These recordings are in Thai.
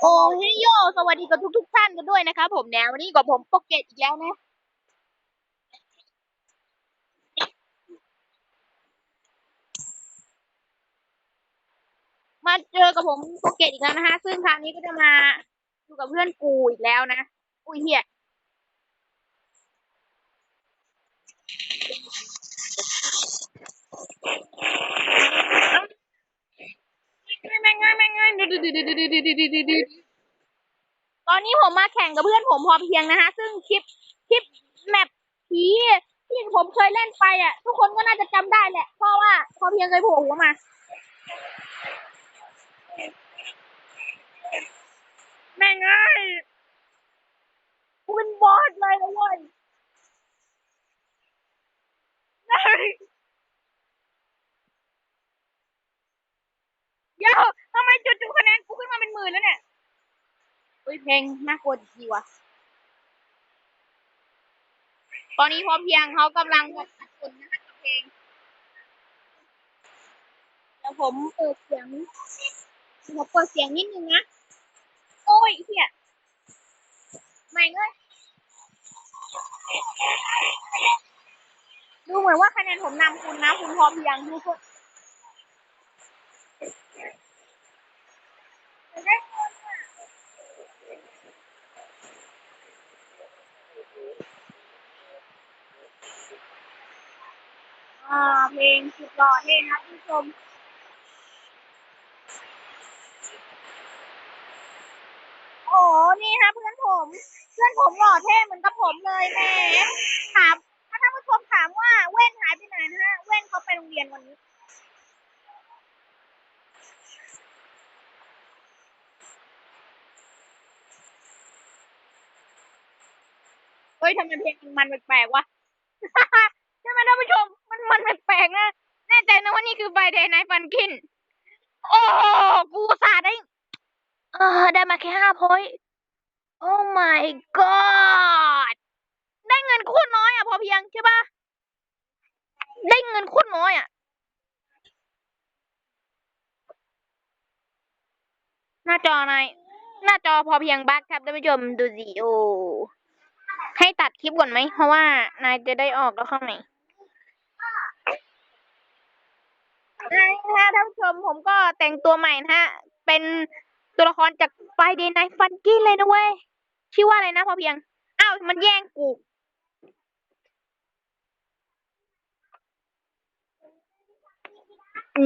โอ้เฮยโยสวัสดีกับทุกทุกๆท่านกันด้วยนะครับผมแนววันนี้กับผมโปกเกตอีกแล้วนะ มาเจอกับผมโปกเกตอีกแล้วนะฮะ ซึ่งคราวนี้ก็จะมาอยู่กับเพื่อนกูอีกแล้วนะ อุ้ยเฮียแม่งแม่งแม่งแม่ง ตอนนี้ผมมาแข่งกับเพื่อนผมพอเพียงนะฮะ ซึ่งคลิปคลิปแมปผีที่ผมเคยเล่นไปอะ ทุกคนก็น่าจะจำได้แหละ เพราะว่าพอเพียงเคยโผล่หัวมาแม่งเอ้ยกูเป็นบอสเลยนะเว้ย เยเดี๋ยวทำไมจุดๆคะแนนกูขึ้นมาเป็นหมื่นแล้วเนี่ยอุ้ยเพลงน่ากลัวดีว่ะตอนนี้พอเพียงเขากำลังแบบอัดคนนะคะกับเพลงเดี๋ยวผมเปิดเสียงผมเปิดเสียงนิดนึงนะ โอ้ยเฮียไม่เลยดูเหมือนว่าคะแนนผมนำคุณนะ คุณพอเพียงด้คนอะอ่า เพลงสุดหล่อเท่นะผู้ชมโอ้นี่ครับเพื่อนผม เพื่อนผมหล่อเท่เหมือนกับผมเลยแหม่ถามถ้าท่านผู้ชมถามว่าเว้นหายไปไหนนะฮะเว้นเขาไปโรงเรียนวันนี้ ยทำไมเพลงมันแปลกๆวะ ใช่ไหมท่านผู้ชม มันมันแปลกๆนะ แน่ใจนะว่านี่คือไฟเดย์ไนฟันกินโอ้กูสาห์ได้ เออ ได้มาแค่ห้าพอยต์โอ้ my god ได้เงินโคตรน้อยอะ พอเพียงใช่ปะได้เงินโคตรน้อยอะ หน้าจอนายหน้าจอพอเพียงบั๊กครับท่านผู้ชมดูสิโอ ให้ตัดคลิปก่อนไหม เพราะว่านายจะได้ออกแล้วเข้าใหม่นะฮะท่านผู้ชมผมก็แต่งตัวใหม่นะฮะ เป็นตัวละครจากไฟเดย์ไนฟันกี้เลยนะเว้ย ชื่อว่าอะไรนะพอเพียง อ้าว มันแย่งกู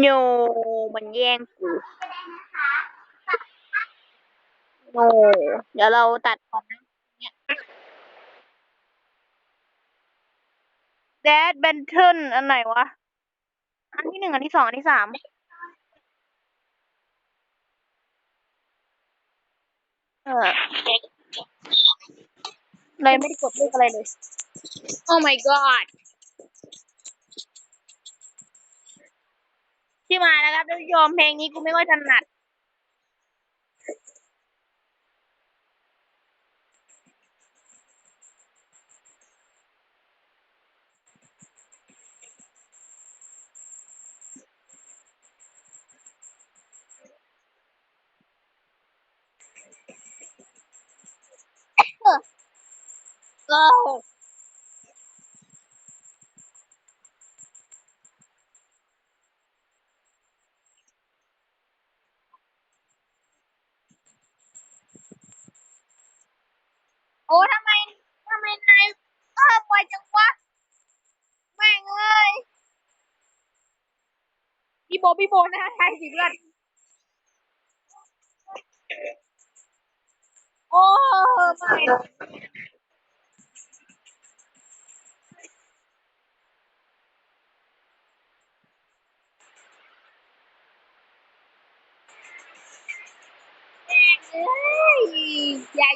โนมันแย่งกูโนเดี๋ยวเราตัดก่อนนะเนี่ย แดดเบนเทิลอันไหนวะ อันที่หนึ่งอันที่สองอันที่สามเออเลยไม่ได้กดเลขอะไรเลยโอ้ my god ที่มาแล้วครับท่านผู้ชมเพลงนี้กูไม่ค่อยถนัด เออโอ้ทำไมทำไมนายเออปล่อยจังวะแม่งเอ้ยพี่โบพี่โบนะฮะใช่สิเพื่อนโอ้ไม่แม่งเอ้ยใหญ่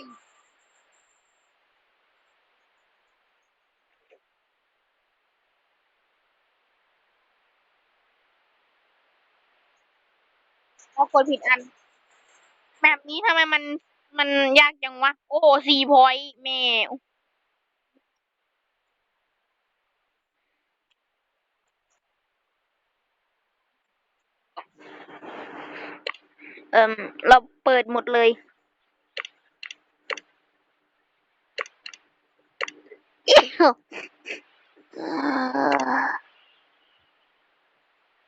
เรากดผิดอัน แบบนี้ทำไมมันมันยากจังวะ โอ้สี่พอยต์แมวเอ่มเราเปิดหมดเลย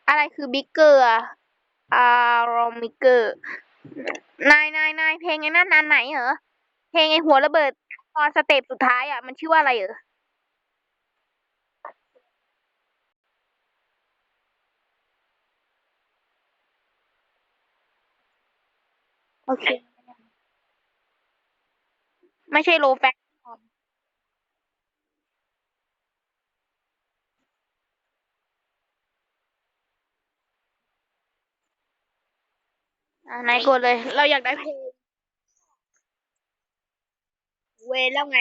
อะไรคือบิ๊กเกอร์อะ อารอมิเกอร์ นายนายนายเพลงไอ้นั่นอันไหนเหรอ เพลงไอ้หัวระเบิดตอนสเต็ปสุดท้ายอะ มันชื่อว่าอะไรเหรอโอเค ไม่ใช่โลแฟก อ่านายกดเลย เราอยากได้เพลงเวรแล้วไง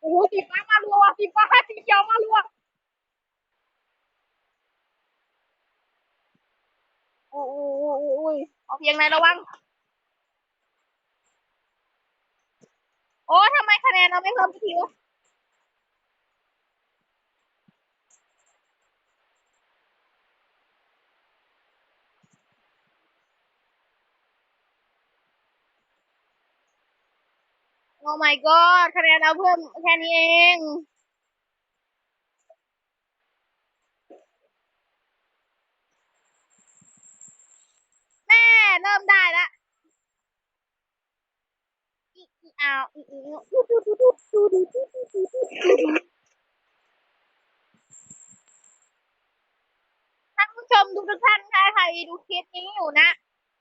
โอ้โหสีฟ้ามารัวสีฟ้าสีเขียวมารัว อ้โหโอ้โหโอ้ยเอาเพียงไหนระวัง โอ้ทำไมคะแนนเราไม่เพิ่มทีวะโอ้ my god คะแนนเราเพิ่มแค่นี้เอง แม่ เริ่มได้ละอีอีเอาอีอีท่านผู้ชมทุกทุกท่านถ้าใครดูคลิปนี้อยู่นะ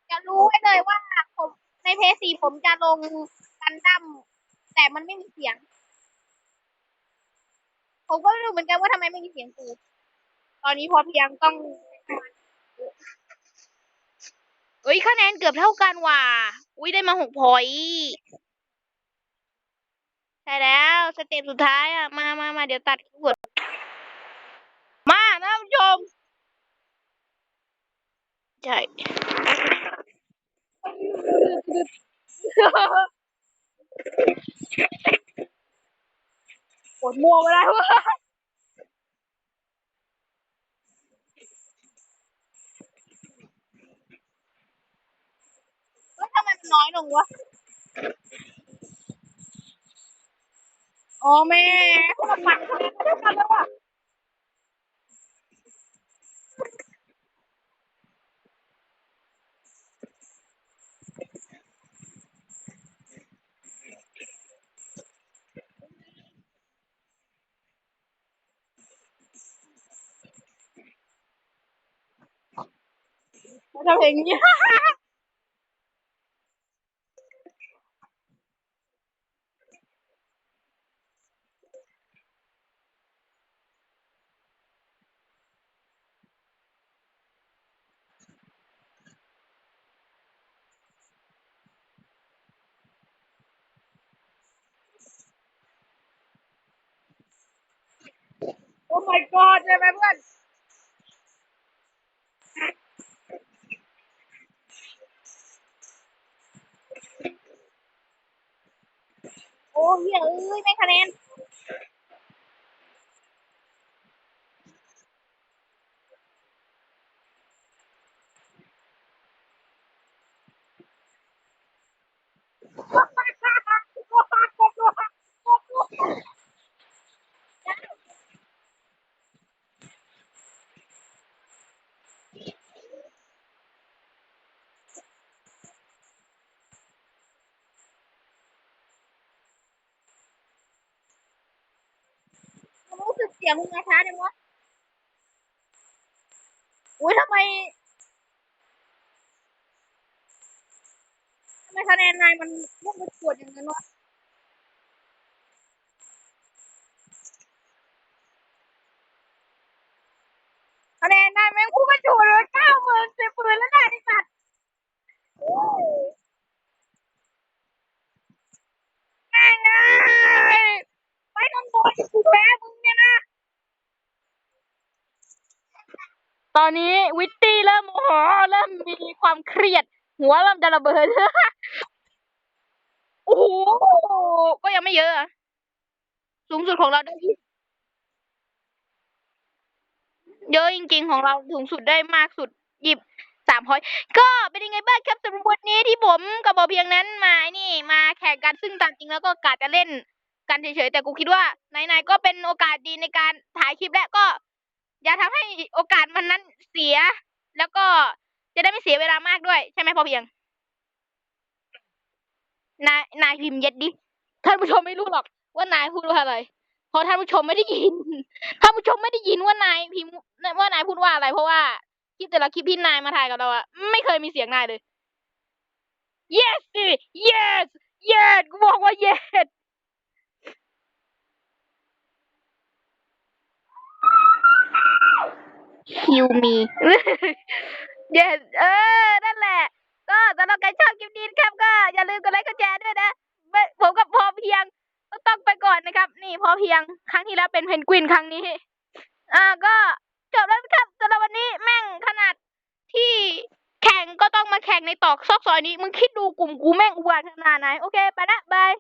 จะรู้ไว้เลยว่าผมในเพจสี่ผมจะลงกันดั้มแต่มันไม่มีเสียง ผมก็ไม่รู้เหมือนกันว่าทำไมไม่มีเสียงกูตอนนี้พอเพียงต้อง เฮ้ยคะแนนเกือบเท่ากันว่ะ อุ้ยได้มาหกพอยใช่แล้วสเต็ปสุดท้ายอะ มามามาเดี๋ยวตัดกดมาท่านผู้ชม ใช่กดมัวไปได้วะเฮ้ยทำไมมันน้อยลงวะอ๋อแม่คนละพันคะแนนไม่ได้กันแล้วอะแล้วทำอย่างนี้ โอ้ my god เลยไหมเพื่อนโอ้เหี้ยเอ้ย ไม่คะแนนรู้ สียงมึงมาช้าจังวะอุ้ยทำไมทำไมคะแนนนายมันมุ่งไปปวดอย่างนั้นวะ คะแนนนายแม่งพุ่งกระโดดเลยเก้าหมื่นสิบหมื่นแล้วนะไอ้สัตว์แม่งเอ้ยไปทำบอลกูแพ้มึงเนี่ยนะ ตอนนี้วิตตี้เริ่มโมโหเริ่มมีความเครียด หัวเริ่มจะระเบิดโอ้โหก็ยังไม่เยอะอะสูงสุดของเราได้ที่เยอะจริง ๆ ของเราสูงสุดได้มากสุดหยิบสามพอยก็เป็นยังไงบ้างครับสำหรับวันนี้ที่ผมกับบอเพียงนั้นมานี่มาแข่งกันซึ่งตามจริงแล้วก็กะจะเล่นกันเฉยๆแต่กูคิดว่าไหนๆก็เป็นโอกาสดีในการถ่ายคลิปและก็ อย่าทำให้โอกาสมันนั้นเสีย แล้วก็จะได้ไม่เสียเวลามากด้วย ใช่ไหมพอเพียง นายนายพิมพ์เย็ดดิท่านผู้ชมไม่รู้หรอก ว่านายพูดว่าอะไรเพราะท่านผู้ชมไม่ได้ยินท่านผู้ชมไม่ได้ยินว่านายพิมพ์ว่านายพูดว่าอะไร เพราะว่าคลิปแต่ละคลิปที่นายมาถ่ายกับเราอะไม่เคยมีเสียงนายเลย yes สิ yes yes กูบอกว่า yes คิวมี yes เออ นั่นแหละ ก็สำหรับใครชอบคลิปนี้นะครับก็อย่าลืมกดไลค์กดแชร์ด้วยนะไม่ผมกับพอเพียงต้องไปก่อนนะครับ นี่พอเพียง ครั้งที่แล้วเป็นเพนกวินครั้งนี้ อ่าก็จบแล้วครับสำหรับวันนี้แม่งขนาดที่แข่งก็ต้องมาแข่งในตอกซอกซอยนี้ มึงคิดดูกลุ่มกูแม่งอุบาทขนาดไหน โอเค ไปละบาย